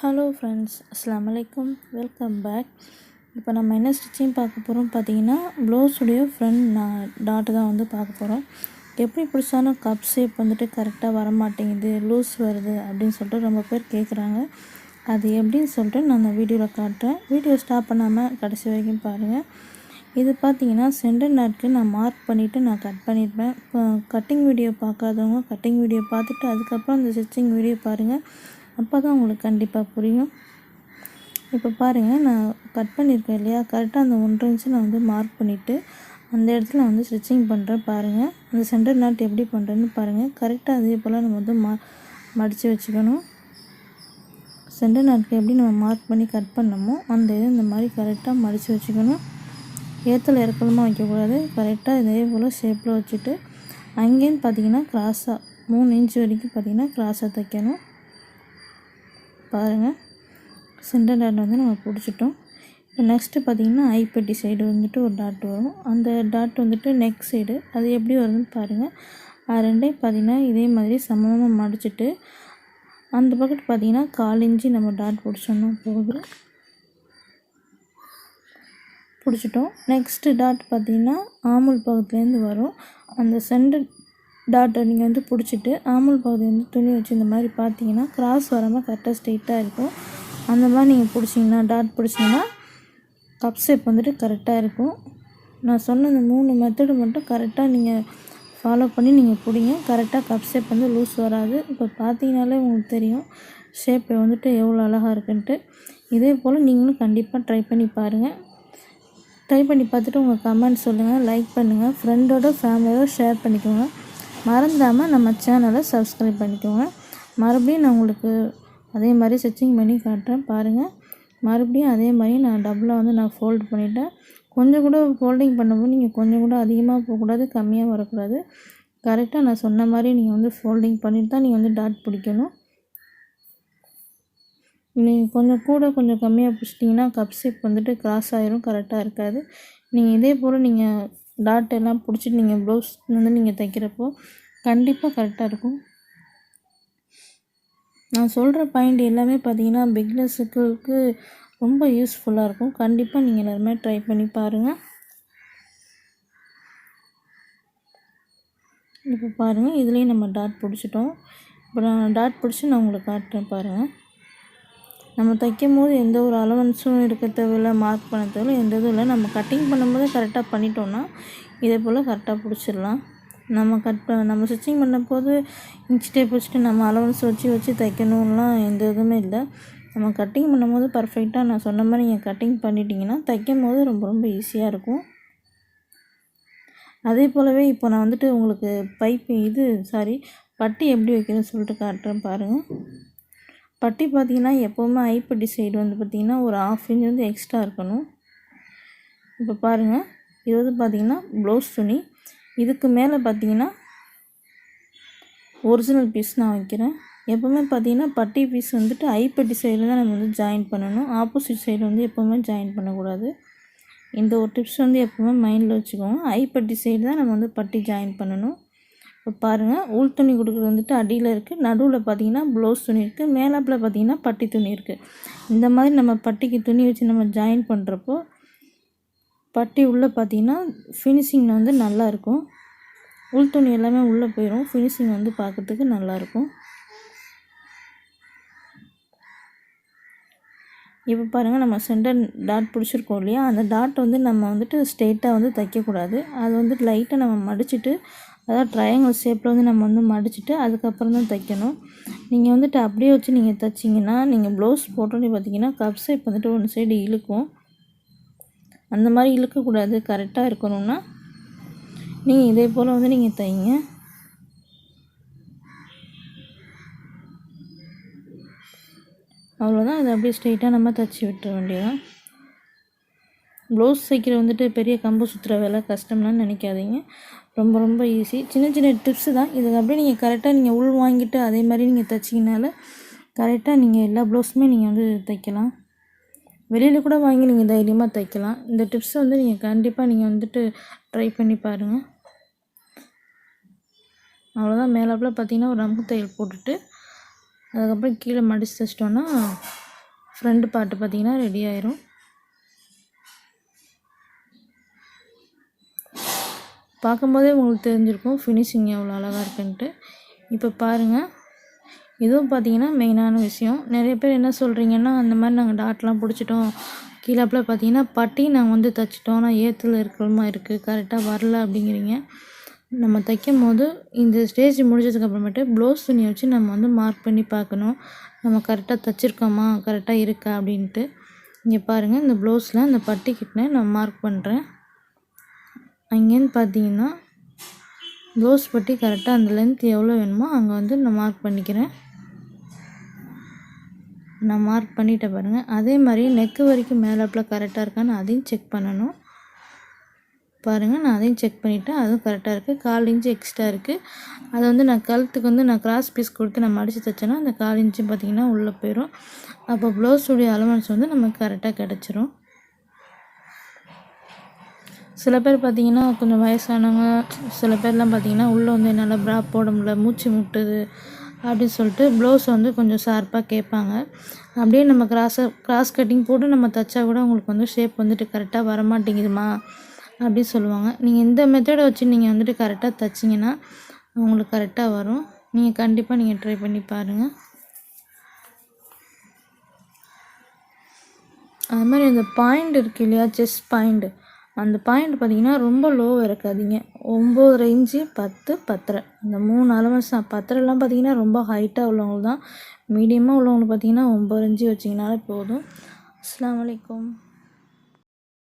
Hello friends அஸ்லாம் வலைக்கம் welcome back இப்போ நம்ம என்ன ஸ்டிச்சிங் பார்க்க போகிறோம் பார்த்தீங்கன்னா ப்ளவுஸுடைய ஃப்ரண்ட் நான் டாட்டு தான் வந்து பார்க்க போகிறோம் எப்படி பிடிச்சாலும் கப் ஷேப் வந்துட்டு கரெக்டாக வர மாட்டேங்குது லூஸ் வருது அப்படின்னு சொல்லிட்டு ரொம்ப பேர் கேட்குறாங்க அது எப்படின்னு சொல்லிட்டு நான் அந்த வீடியோவில் காட்டுறேன். வீடியோ ஸ்டாப் பண்ணாமல் கடைசி வரைக்கும் பாருங்கள் இது பார்த்தீங்கன்னா சென்டர் நாட்க்கு நான் மார்க் பண்ணிவிட்டு நான் கட் பண்ணியிருப்பேன் இப்போ கட்டிங் வீடியோ பார்க்காதவங்க கட்டிங் வீடியோ பார்த்துட்டு அதுக்கப்புறம் அந்த ஸ்டிச்சிங் வீடியோ பாருங்கள் அப்போ தான் உங்களுக்கு கண்டிப்பாக புரியும். இப்போ பாருங்கள் நான் கட் பண்ணியிருக்கேன் இல்லையா? கரெக்டாக அந்த ஒன்றரை இன்ச்சு நான் வந்து மார்க் பண்ணிவிட்டு அந்த இடத்துல வந்து ஸ்டிச்சிங் பண்ணுறேன் பாருங்கள் அந்த சென்டர் நாட் எப்படி பண்ணுறேன்னு பாருங்கள் கரெக்டாக அதே போல் நம்ம வந்து மா மடித்து வச்சுக்கணும். சென்டர் நாட்க்கு எப்படி நம்ம மார்க் பண்ணி கட் பண்ணமோ அந்த இது இந்த மாதிரி கரெக்டாக மடித்து வச்சுக்கணும். ஏற்றல் இறக்கலமாக வைக்கக்கூடாது. கரெக்டாக இதே போல் ஷேப்பில் வச்சுட்டு அங்கேயும் பார்த்தீங்கன்னா கிராஸாக மூணு இன்ச் வரைக்கும் பார்த்தீங்கன்னா கிராஸாக தைக்கணும். பாருங்கள் சென்டர் டாட் வந்து நம்ம பிடிச்சிட்டோம். இப்போ நெக்ஸ்ட்டு பார்த்திங்கன்னா ஐப்பட்டி சைடு வந்துட்டு ஒரு டாட் வரும். அந்த டாட் வந்துட்டு நெக் சைடு அது எப்படி வருதுன்னு பாருங்கள் அது ரெண்டையும் பார்த்திங்கன்னா இதே மாதிரி சமமாக மடிச்சிட்டு அந்த பக்கத்து பார்த்திங்கன்னா கால் இன்ச்சு நம்ம டாட் பிடிச்சோன்னா போதும். பிடிச்சிட்டோம். நெக்ஸ்ட்டு டாட் பார்த்திங்கன்னா ஆமுல் பக்கத்துலேருந்து வரும். அந்த சென்டர் டாட்டை நீங்கள் வந்து பிடிச்சிட்டு ஆமுல் பகுதி வந்து துணி வச்சு இந்த மாதிரி பார்த்தீங்கன்னா கிராஸ் வராமல் கரெக்டாக ஸ்ட்ரெயிட்டாக இருக்கும். அந்த மாதிரி நீங்கள் பிடிச்சிங்கன்னா டாட் பிடிச்சிங்கன்னா கப் ஷேப் வந்துட்டு கரெக்டாக இருக்கும். நான் சொன்ன இந்த மூணு மெத்தடு மட்டும் கரெக்டாக நீங்கள் ஃபாலோ பண்ணி நீங்கள் பிடிங்க. கரெக்டாக கப் ஷேப் வந்து லூஸ் வராது. இப்போ பார்த்தீங்கனாலே உங்களுக்கு தெரியும் ஷேப் வந்துட்டு எவ்வளோ அழகாக இருக்குன்ட்டு. இதே போல் நீங்களும் கண்டிப்பாக ட்ரை பண்ணி பாருங்கள் ட்ரை பண்ணி பார்த்துட்டு உங்கள் கமெண்ட் சொல்லுங்கள் லைக் பண்ணுங்கள் ஃப்ரெண்டோட ஃபேமிலியோட ஷேர் பண்ணிக்கோங்க. மறந்தாமல் நம்ம சேனலை சப்ஸ்கிரைப் பண்ணிக்கோங்க. மறுபடியும் நான் உங்களுக்கு அதே மாதிரி ஸ்டிச்சிங் பண்ணி காட்டுறேன் பாருங்கள் மறுபடியும் அதே மாதிரி நான் டபுளாக வந்து நான் ஃபோல்டு பண்ணிட்டேன். கொஞ்சம் கூட ஃபோல்டிங் பண்ணும்போது நீங்கள் கொஞ்சம் கூட அதிகமாக போகக்கூடாது கம்மியாக வரக்கூடாது. கரெக்டாக நான் சொன்ன மாதிரி நீங்கள் வந்து ஃபோல்டிங் பண்ணிட்டு தான் நீங்கள் வந்து டாட் பிடிக்கணும். நீங்கள் கொஞ்சம் கூட கொஞ்சம் கம்மியாக பிடிச்சிட்டிங்கன்னா கப் ஷேப் வந்துட்டு கிராஸ் ஆகிரும் கரெக்டாக இருக்காது. நீங்கள் இதே போல் நீங்கள் டாட் எல்லாம் பிடிச்சிட்டு நீங்கள் ப்ளவுஸ் வந்து நீங்கள் தைக்கிறப்போ கண்டிப்பாக கரெக்டாக இருக்கும். நான் சொல்கிற பாயிண்ட் எல்லாமே பார்த்தீங்கன்னா பிக்னஸுக்கு ரொம்ப யூஸ்ஃபுல்லாக இருக்கும். கண்டிப்பாக நீங்கள் எல்லாருமே ட்ரை பண்ணி பாருங்கள் இப்போ பாருங்கள் இதுலேயும் நம்ம டாட் பிடிச்சிட்டோம். இப்போ நான் டாட் பிடிச்சி நான் உங்களுக்கு காட்டுறேன் பாருங்கள் நம்ம தைக்கும் போது எந்த ஒரு அலவன்ஸும் இருக்க தேவையில்ல மார்க் பண்ண தேவையில்ல எந்த இதுவும் இல்லை. நம்ம கட்டிங் பண்ணும்போது கரெக்டாக பண்ணிட்டோன்னா இதே போல் கரெக்டாக பிடிச்சிடலாம். நம்ம கட் நம்ம ஸ்டிச்சிங் பண்ணும்போது இன்ச் டேப் வச்சுட்டு நம்ம அலவன்ஸ் வச்சு வச்சு தைக்கணும்லாம் எந்த இதுவுமே இல்லை. நம்ம கட்டிங் பண்ணும்போது பர்ஃபெக்டாக நான் சொன்ன மாதிரி நீங்கள் கட்டிங் பண்ணிட்டீங்கன்னா தைக்கும் போது ரொம்ப ரொம்ப ஈஸியாக இருக்கும். அதே போலவே இப்போ நான் வந்துட்டு உங்களுக்கு பைப்பு இது சாரி பட்டி எப்படி வைக்கிறேன்னு சொல்லிட்டு காட்டுறேன் பாருங்கள் பட்டி பார்த்திங்கன்னா எப்போவுமே ஐப்பட்டி சைடு வந்து பார்த்திங்கன்னா ஒரு ஆஃப் இன்ச் வந்து எக்ஸ்ட்ரா இருக்கணும். இப்போ பாருங்கள் இது வந்து பார்த்திங்கன்னா ப்ளவுஸ் துணி. இதுக்கு மேலே பார்த்திங்கன்னா ஒரிஜினல் பீஸ் நான் வைக்கிறேன். எப்போவுமே பார்த்திங்கன்னா பட்டி பீஸ் வந்துட்டு ஐப்பட்டி சைடு தான் நம்ம வந்து ஜாயின் பண்ணணும். ஆப்போசிட் சைடு வந்து எப்போவுமே ஜாயின் பண்ணக்கூடாது. இந்த ஒரு டிப்ஸ் வந்து எப்போவுமே மைண்டில் வச்சுக்கோங்க. ஐப்பட்டி சைடு தான் நம்ம வந்து பட்டி ஜாயின் பண்ணணும். இப்போ பாருங்கள் உள் துணி கொடுக்குறது வந்துட்டு அடியில் இருக்குது நடுவில் பார்த்தீங்கன்னா ப்ளவுஸ் துணி இருக்குது மேலாப்பில் பார்த்தீங்கன்னா பட்டி துணி இருக்குது இந்த மாதிரி நம்ம பட்டிக்கு துணி வச்சு நம்ம ஜாயின் பண்ணுறப்போ பட்டி உள்ளே பார்த்தீங்கன்னா ஃபினிஷிங் வந்து நல்லாயிருக்கும் உள் துணி எல்லாமே உள்ளே போயிடும் ஃபினிஷிங் வந்து பார்க்குறதுக்கு நல்லாயிருக்கும் இப்போ பாருங்கள் நம்ம சென்டர் டாட் பிடிச்சிருக்கோம் இல்லையா? அந்த டாட் வந்து நம்ம வந்துட்டு ஸ்ட்ரெயிட்டாக வந்து தைக்கக்கூடாது. அது வந்து லைட்டாக நம்ம மடிச்சுட்டு அதாவது ட்ரையாங்கிள் ஷேப்பில் வந்து நம்ம வந்து மடிச்சுட்டு அதுக்கப்புறம் தான் தைக்கணும். நீங்கள் வந்துட்டு அப்படியே வச்சு நீங்கள் தைச்சிங்கன்னா நீங்கள் ப்ளவுஸ் போட்டோன்னே பார்த்தீங்கன்னா கப் ஷேப் வந்துட்டு ஒன்று சைடு இழுக்கும். அந்த மாதிரி இழுக்கக்கூடாது. கரெக்டாக இருக்கணும்னா நீங்கள் இதே போல் வந்து நீங்கள் தைங்க. அவ்வளோதான் அதை அப்படியே ஸ்ட்ரெயிட்டாக நம்ம தைச்சி விட்டுற வேண்டியதான் ப்ளவுஸ் தைக்கிற வந்துட்டு பெரிய கம்பு சுற்றுற வேலை கஷ்டம்லாம் நினைக்காதீங்க. ரொம்ப ரொம்ப ஈஸி சின்ன சின்ன டிப்ஸு தான். இதை அப்படியே நீங்கள் கரெக்டாக நீங்கள் உள் வாங்கிட்டு அதே மாதிரி நீங்கள் தைச்சிங்கனால கரெக்டாக நீங்கள் எல்லா ப்ளவுஸுமே நீங்கள் வந்து தைக்கலாம். வெளியில் கூட வாங்கி நீங்கள் தைரியமாக தைக்கலாம். இந்த டிப்ஸை வந்து நீங்கள் கண்டிப்பாக நீங்கள் வந்துட்டு ட்ரை பண்ணி பாருங்கள் அவ்வளோதான் மேலாப்பில் பார்த்தீங்கன்னா ஒரு அம்பு தையல் போட்டுட்டு அதுக்கப்புறம் கீழே மடித்து தைச்சிட்டோன்னா ஃப்ரண்ட் பார்ட்டு பார்த்தீங்கன்னா ரெடி ஆயிரும். பார்க்கும்போதே உங்களுக்கு தெரிஞ்சிருக்கும். ஃபினிஷிங் எவ்வளோ அழகாக இருக்குன்ட்டு. இப்போ பாருங்கள் இதுவும் பார்த்தீங்கன்னா மெயினான விஷயம். நிறைய பேர் என்ன சொல்கிறீங்கன்னா அந்த மாதிரி நாங்கள் டாட்லாம் பிடிச்சிட்டோம். கீழப்பில் பார்த்தீங்கன்னா பட்டி நாங்கள் வந்து தைச்சிட்டோம். ஆனால் ஏற்றுல இருக்கிறமா இருக்குது கரெக்டாக வரல அப்படிங்கிறீங்க. நம்ம தைக்கும் போது இந்த ஸ்டேஜ் முடிஞ்சதுக்கப்புறமேட்டு ப்ளவுஸ் துணியை வச்சு நம்ம வந்து மார்க் பண்ணி பார்க்கணும். நம்ம கரெக்டாக தைச்சிருக்கோமா? கரெக்டாக இருக்கா? அப்படின்ட்டு. இங்கே பாருங்கள் இந்த ப்ளவுஸில் அந்த பட்டி கிட்ட நான் மார்க் பண்ணுறேன் அங்கேருந்து பார்த்தீங்கன்னா ப்ளவுஸ் பட்டி கரெக்டாக அந்த லென்த் எவ்வளோ வேணுமோ அங்கே வந்து நான் மார்க் பண்ணிக்கிறேன். நான் மார்க் பண்ணிட்டேன் பாருங்கள் அதே மாதிரி நெக்கு வரைக்கும் மேலப்பில் கரெக்டாக இருக்கான்னு அதையும் செக் பண்ணணும். பாருங்கள் நான் அதையும் செக் பண்ணிவிட்டேன் அதுவும் கரெக்டாக இருக்குது கால் இன்ச்சு எக்ஸ்ட்ரா இருக்குது அதை வந்து நான் கழுத்துக்கு வந்து நான் கிராஸ் பீஸ் கொடுத்து நான் மடித்து தைச்சேன்னா அந்த கால் இன்ச்சு பார்த்திங்கன்னா உள்ளே போயிடும் அப்போ ப்ளவுஸுடைய அலவன்ஸ் வந்து நமக்கு கரெக்டாக கிடச்சிரும். சில பேர் பார்த்திங்கன்னா கொஞ்சம் வயசானவங்க சில பேர்லாம் பார்த்திங்கன்னா உள்ளே வந்து என்னால் ப்ரா போட முடியல மூச்சு முட்டுது அப்படின்னு சொல்லிட்டு ப்ளவுஸ் வந்து கொஞ்சம் ஷார்ப்பாக கேட்பாங்க. அப்படியே நம்ம கிராஸை கிராஸ் கட்டிங் போட்டு நம்ம தைச்சா கூட உங்களுக்கு வந்து ஷேப் வந்துட்டு கரெக்டாக வரமாட்டேங்குதுமா அப்படின்னு சொல்லுவாங்க. நீங்கள் இந்த மெத்தடை வச்சு நீங்கள் வந்துட்டு கரெக்டாக தைச்சிங்கன்னா உங்களுக்கு கரெக்டாக வரும். நீங்கள் கண்டிப்பாக நீங்கள் ட்ரை பண்ணி பாருங்கள் அது மாதிரி அந்த பாயிண்ட் இருக்கு இல்லையா செஸ் பாயிண்ட் அந்த பாயிண்ட் பார்த்தீங்கன்னா ரொம்ப லோவாக இருக்காதிங்க ஒம்பது ரேஞ்சு பத்து பத்தரை. இந்த மூணு அலவன்ஸ் தான் பத்தரைலாம் பார்த்தீங்கன்னா ரொம்ப ஹைட்டாக உள்ளவங்களுக்கு தான் மீடியமாக உள்ளவங்களுக்கு பார்த்தீங்கன்னா ஒம்பது ரேஞ்சு வச்சிங்கனாலே போதும். அஸ்லாம் வலைக்கம்